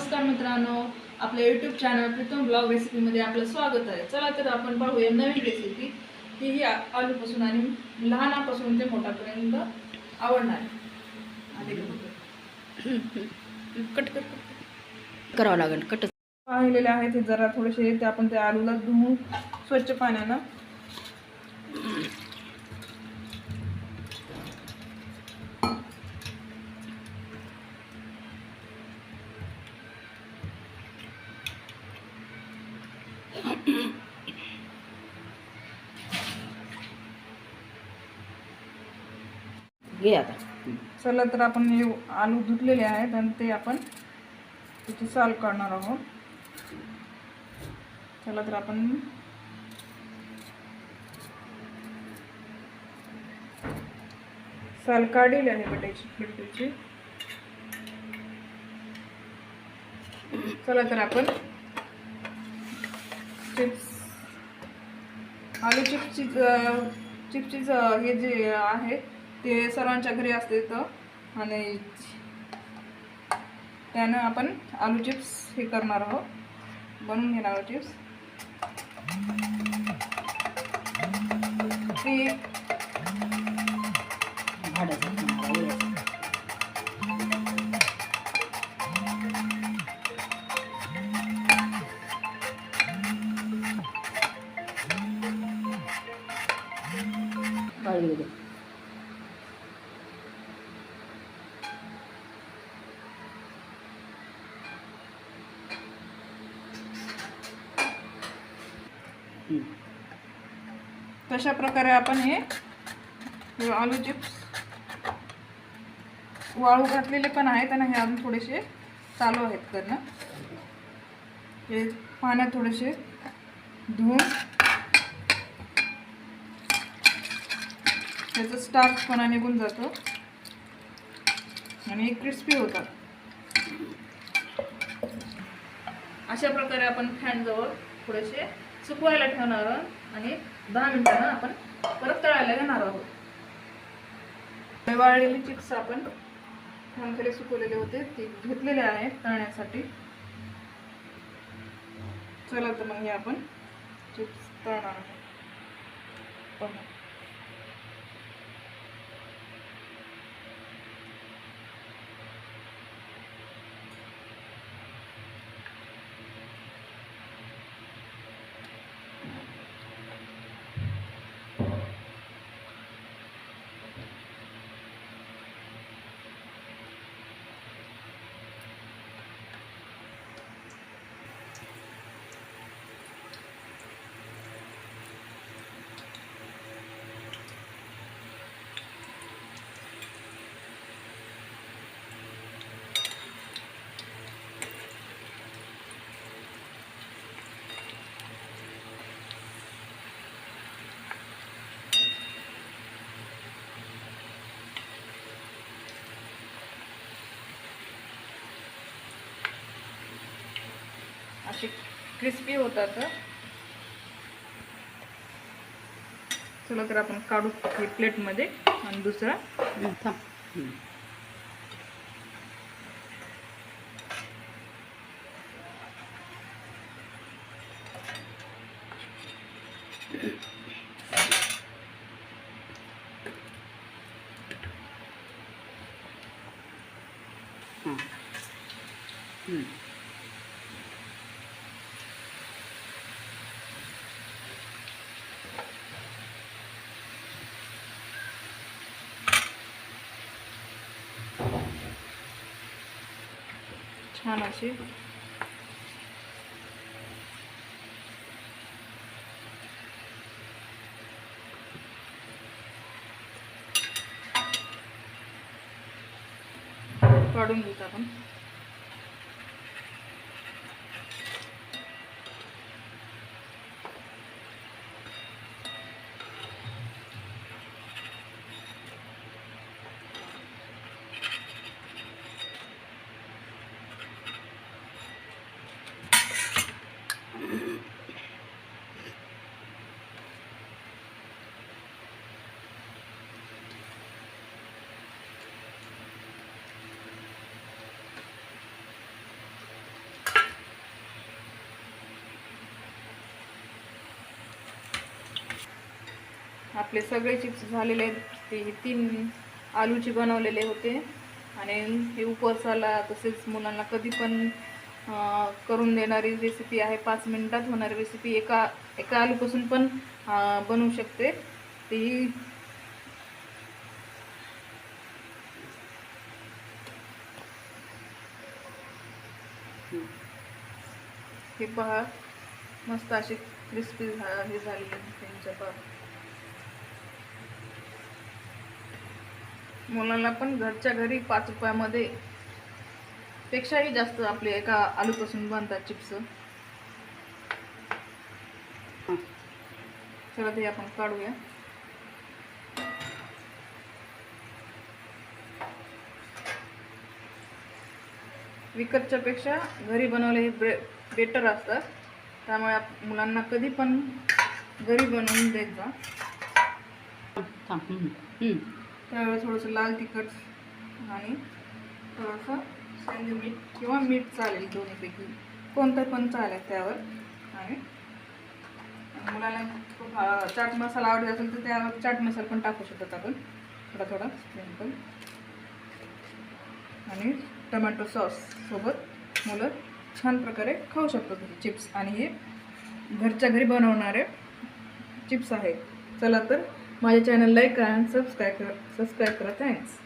नमस्कार मित्रांनो आपल्या यूट्यूब चॅनल प्रीतम ब्लॉग रेसिपीमध्ये आपलं स्वागत आहे. चला तर आपण पाहूया नवीन रेसिपी ती ही आलूपासून आणि लहानापासून ते मोठ्यापर्यंत आवडणार. कट कर करावं लागेल कट पाहिलेले आहेत ते जरा थोडेसे ते आपण त्या आलूला धुवून स्वच्छ पाण्यानं घे आता. चला तर आपण हे आलू धुतलेले आहेत आणि ते आपण त्याची साल काढणार आहोत. चला तर आपण साल काढलेली आहे बटायची बिलकुलची चला तर आपण चिप्स आलू चिप्सची चिप्सची हे जे आहे ते सर्वांच्या घरी असते तर आणि त्यानं आपण आलू चिप्स हे करणार आहोत. बनवून घेणार आलू चिप्स. ते काळी तशा प्रकारे आपण हे आलू चिप्स वाळू घातलेले पण आहेत आणि हे अजून थोडेसे चालू आहेत करणं. हे पाण्यात थोडेसे धुवून त्याचं स्टार्चपणा निघून जातो आणि क्रिस्पी होतात. अशा प्रकारे आपण फॅनजवळ थोडेसे सुकवायला ठेवणार आहोत आणि दहा मिनिटानं आपण परत तळायला घेणार आहोत. वाळलेली चिक्स चिप्स आपण फॅनखाली सुकवलेले होते ते घेतलेले आहेत तळण्यासाठी. चला तर मग हे आपण चिप्स तळणार आहोत. असे क्रिस्पी होतात चला तर आपण काढू हे प्लेटमध्ये आणि दुसरा. हं, छान असे काढून घेऊ आपण. आपले सगळे चिप्स झालेले आहेत. ते तीन आलूचे बनवलेले होते. आणि हे उपवासाला तसेच मुलांना कधी पण करून देणारी रेसिपी आहे. पाच मिनटात होणारी रेसिपी एका एका आलूपासून पण बनवू शकते. ती हे पहा. मस्त अशी क्रिस्पी झा हे झालेली त्यांच्या पहा मुलांना पण घरच्या घरी पाच रुपयामध्ये पेक्षाही जास्त आपले एका आलूपासून बनतात चिप्स. चला ते आपण काढूया. विकतच्या पेक्षा घरी बनवले हे ब्रे बेटर असतात. त्यामुळे मुलांना कधी पण घरी बनवून देत जा. त्यावेळेस थोडंसं लाल तिखट आणि थोडंसं शेंदी मीठ किंवा मीठ चालेल दोन्हीपैकी. कोणतं पण चालेल त्यावर. आणि मुलाला खूप चाट मसाला आवडत असेल तर त्यावर चाट मसाला पण टाकू शकतात आपण. थोडा थोडा सिंपल आणि टमॅटो सॉस सोबत मुलं छान प्रकारे खाऊ शकतात. चिप्स आणि हे घरच्या घरी बनवणारे चिप्स आहेत. चला तर माझ्या चॅनल लाईक करा आणि सबस्क्राईब करा सबस्क्राईब करा. थँक्स